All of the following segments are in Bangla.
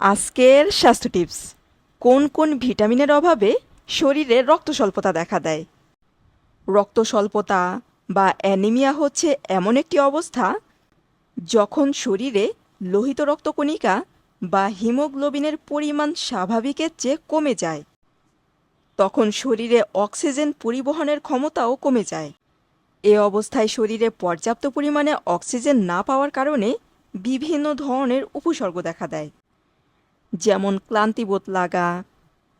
আজকের স্বাস্থ্য টিপস। কোন কোন ভিটামিনের অভাবে শরীরে রক্ত স্বল্পতা দেখা দেয়? রক্ত স্বল্পতা বা অ্যানিমিয়া হচ্ছে এমন একটি অবস্থা যখন শরীরে লোহিত রক্তকণিকা বা হিমোগ্লোবিনের পরিমাণ স্বাভাবিকের চেয়ে কমে যায়। তখন শরীরে অক্সিজেন পরিবহনের ক্ষমতাও কমে যায়। এ অবস্থায় শরীরে পর্যাপ্ত পরিমাণে অক্সিজেন না পাওয়ার কারণে বিভিন্ন ধরনের উপসর্গ দেখা দেয়। যেমন ক্লান্তিবোধ লাগা,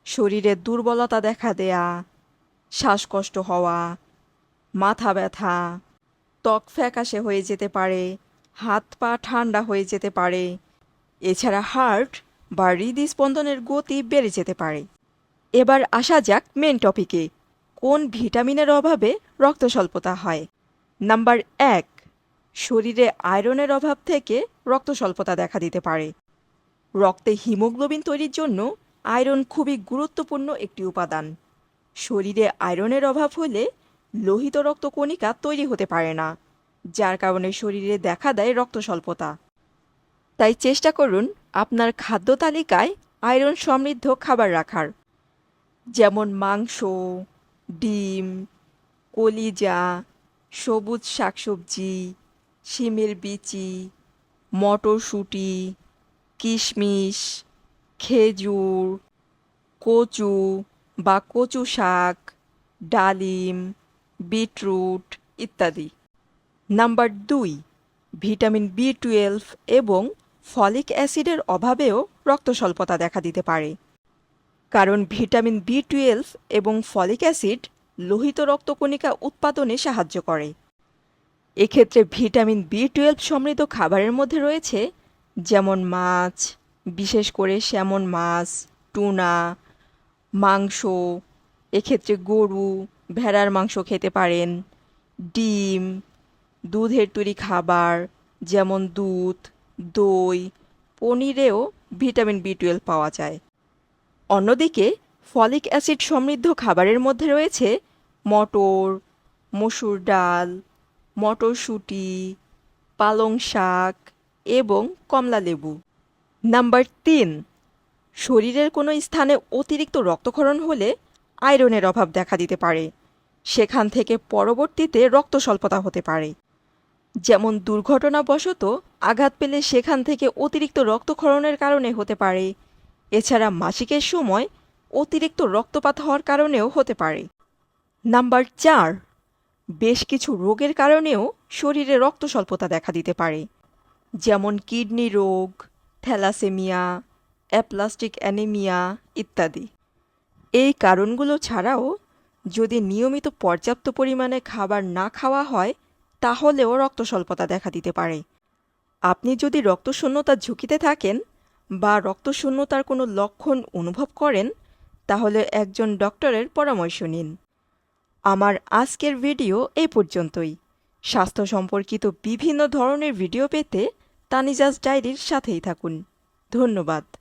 শরীরে দুর্বলতা দেখা দেয়া, শ্বাসকষ্ট হওয়া, মাথা ব্যথা, ত্বক ফ্যাকাশে হয়ে যেতে পারে, হাত পা ঠান্ডা হয়ে যেতে পারে, এছাড়া হার্ট বা হৃদস্পন্দনের গতি বেড়ে যেতে পারে। এবার আসা যাক মেন টপিকে কোন ভিটামিনের অভাবে রক্ত স্বল্পতা হয়? নাম্বার এক, শরীরে আয়রনের অভাব থেকে রক্ত স্বল্পতা দেখা দিতে পারে। রক্তে হিমোগ্লোবিন তৈরির জন্য আয়রন খুবই গুরুত্বপূর্ণ একটি উপাদান। শরীরে আয়রনের অভাব হলে লোহিত রক্তকণিকা তৈরি হতে পারে না, যার কারণে শরীরে দেখা দেয় রক্ত স্বল্পতা তাই চেষ্টা করুন আপনার খাদ্য তালিকায় আয়রন সমৃদ্ধ খাবার রাখার। যেমন মাংস, ডিম, কলিজা, সবুজ শাকসবজি, শিমের বিচি, মটরশুঁটি কিশমিশ, খেজুর, কচু বা কচু শাক, ডালিম, বিটরুট ইত্যাদি। নাম্বার দুই, ভিটামিন বি টুয়েলভ এবং ফলিক অ্যাসিডের অভাবেও রক্ত স্বল্পতা দেখা দিতে পারে। কারণ ভিটামিন বি টুয়েলভ এবং ফলিক অ্যাসিড লোহিত রক্তকণিকা উৎপাদনে সাহায্য করে। এক্ষেত্রে ভিটামিন বি টুয়েলভ সমৃদ্ধ খাবারের মধ্যে রয়েছে যেমন মাছ, বিশেষ করে স্যামন মাছ, টুনা, মাংস, এক্ষেত্রে গরু, ভেড়ার মাংস খেতে পারেন। ডিম, দুধের তৈরি খাবার, যেমন দুধ, দই, পনিরেও ভিটামিন বি টুয়েলভ পাওয়া যায়। অন্যদিকে, ফলিক অ্যাসিড সমৃদ্ধ খাবারের মধ্যে রয়েছে মটর, মসুর ডাল, মটরশুঁটি, পালং শাক এবং কমলালেবু নাম্বার তিন, শরীরের কোনো স্থানে অতিরিক্ত রক্তক্ষরণ হলে আয়রনের অভাব দেখা দিতে পারে। সেখান থেকে পরবর্তীতে রক্ত স্বল্পতা হতে পারে। যেমন দুর্ঘটনাবশত আঘাত পেলে সেখান থেকে অতিরিক্ত রক্তক্ষরণের কারণে হতে পারে। এছাড়া মাসিকের সময় অতিরিক্ত রক্তপাত হওয়ার কারণেও হতে পারে। নাম্বার চার, বেশ কিছু রোগের কারণেও শরীরে রক্ত স্বল্পতা দেখা দিতে পারে। যেমন কিডনি রোগ, থ্যালাসেমিয়া, অ্যাপ্লাস্টিক অ্যানিমিয়া ইত্যাদি। এই কারণগুলো ছাড়াও যদি নিয়মিত পর্যাপ্ত পরিমাণে খাবার না খাওয়া হয়, তাহলেও রক্ত স্বল্পতা দেখা দিতে পারে। আপনি যদি রক্তশূন্যতার ঝুঁকিতে থাকেন বা রক্তশূন্যতার কোনো লক্ষণ অনুভব করেন, তাহলে একজন ডক্টরের পরামর্শ নিন। আমার আজকের ভিডিও এই পর্যন্তই। স্বাস্থ্য সম্পর্কিত বিভিন্ন ধরনের ভিডিও পেতে তানিজাজ ডায়েরির সাথেই থাকুন। ধন্যবাদ।